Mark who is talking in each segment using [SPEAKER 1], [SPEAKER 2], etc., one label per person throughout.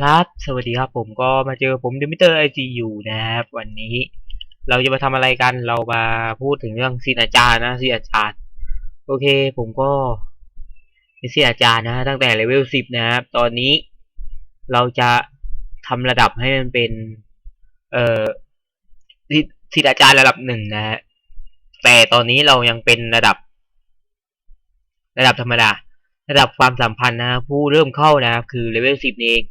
[SPEAKER 1] ครับ สวัสดีครับผมก็มาเจอผมดิมิเตอร์ไอจีอยู่นะครับ วันนี้เราจะมาทำอะไรกันเรามาพูดถึงเรื่องศิษย์อาจารย์นะศิษย์อาจารย์ โอเค ผมก็เป็นศิษย์อาจารย์นะ ตั้งแต่เลเวลสิบนะครับ ตอนนี้เราจะทำระดับให้มันเป็น เอ่อศิษย์อาจารย์ระดับหนึ่งนะฮะแต่ตอนนี้เรายังเป็นระดับ ระดับธรรมดาระดับความสัมพันธ์นะผู้เริ่มเข้านะครับคือเลเวลสิบเอง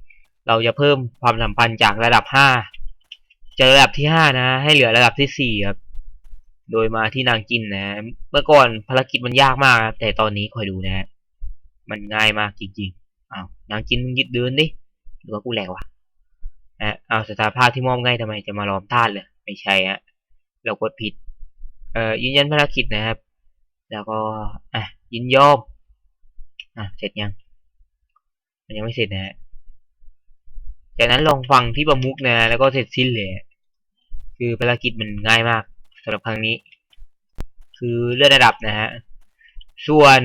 [SPEAKER 1] เราจะเพิ่มความสัมพันธ์จากระดับห้าจากระดับที่ห้านะ ให้เหลือระดับที่สี่ครับ โดยมาที่นางจินนะ เมื่อก่อนภารกิจมันยากมากครับ แต่ตอนนี้คอยดูนะ มันง่ายมากจริงๆ อ้าวนางจินมึงยึดเดินดิ หรือว่ากูแหลกวะอะเอาสถาภาพที่มอบง่ายทำไมจะมาล้อมท่านเลย ไม่ใช่ฮะ เรากดผิด เอ่อยืนยันภารกิจนะครับ แล้วก็ อะยินยอม อะ เสร็จยัง มันยังไม่เสร็จนะฮะ จากนั้นลองฟังที่ประมุกนะ แล้วก็เสร็จสิ้นเลย คือภารกิจมันง่ายมากสำหรับครั้งนี้ คือเลื่อนระดับนะฮะ ส่วน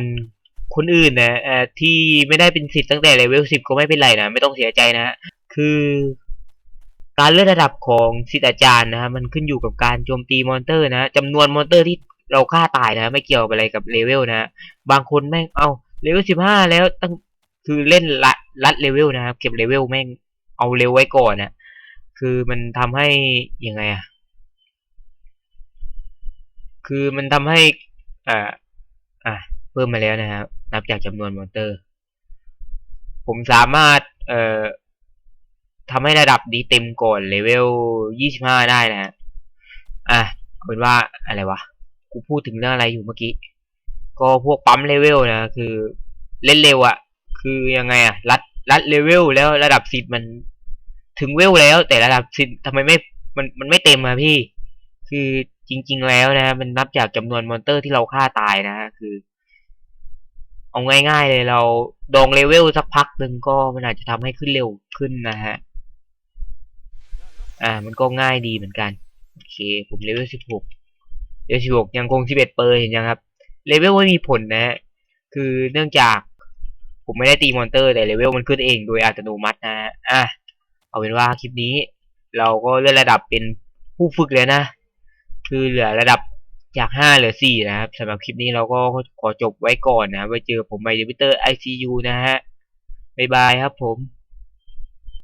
[SPEAKER 1] คนอื่นนะที่ไม่ได้เป็นสิทธิ์ตั้งแต่เลเวลสิบก็ไม่เป็นไรนะ ไม่ต้องเสียใจนะฮะคือการเลื่อนระดับของสิทธิ์อาจารย์นะฮะมันขึ้นอยู่กับการโจมตีมอนเตอร์นะจำนวนมอนเตอร์ที่เราฆ่าตายนะ ไม่เกี่ยวกับอะไรกับเลเวลนะบางคนแม่งเอาเลเวลสิบห้าแล้วตั้งคือเล่นละลัดเลเวลนะครับเก็บเลเวลแม่ง เอาเร็วไว้ก่อนนะคือมันทำให้ยังไงอะคือมันทำให้อ่าอะเพิ่มมาแล้วนะครับนับจากจำนวนมอนเตอร์ ผมสามารถเอ่อทำให้ระดับนี้เต็มก่อนเลเวลยี่สิบห้าได้นะฮะอะเอาเป็นว่าอะไรวะกูพูดถึงเรื่องอะไรอยู่เมื่อกี้ ก็พวกปั๊มเลเวลนะ คือเล่นเร็วอะ่ะคือยังไงอะ่ะรัด รัดเลเวลแล้วระดับสิทธิ์มันถึงเวลแล้ว แต่ระดับสิทธิ์ทำไมไม่มันมันไม่เต็มอะพี่ คือจริง ๆ แล้วนะ มันนับจากจำนวนมอนเตอร์ที่เราฆ่าตายนะคือ เอาง่ายๆเลยเราดองเลเวลสักพักหนึ่งก็มันอาจจะทำให้ขึ้นเร็วขึ้นนะฮะ อ่า มันก็ง่ายดีเหมือนกัน โอเค ผมเลเวลสิบหกเลเวลสิบหกยังคงสิบเอ็ดเปอร์เห็นยังครับ เลเวลไม่มีผลนะฮะ คือเนื่องจาก ผมไม่ได้ตีมอนเตอร์แต่เลเวลมันขึ้นเองโดยอัตโนมัตินะฮะอะเอาเป็นว่าคลิปนี้ เราก็เลื่อนระดับเป็นผู้ฝึกเลยนะ คือเหลือระดับจากห้าเหลือสี่นะครับสำหรับคลิปนี้เราก็ขอจบไว้ก่อนนะไว้เจอผมในดิวิเตอร์ ICU นะฮะบ๊ายบายครับผม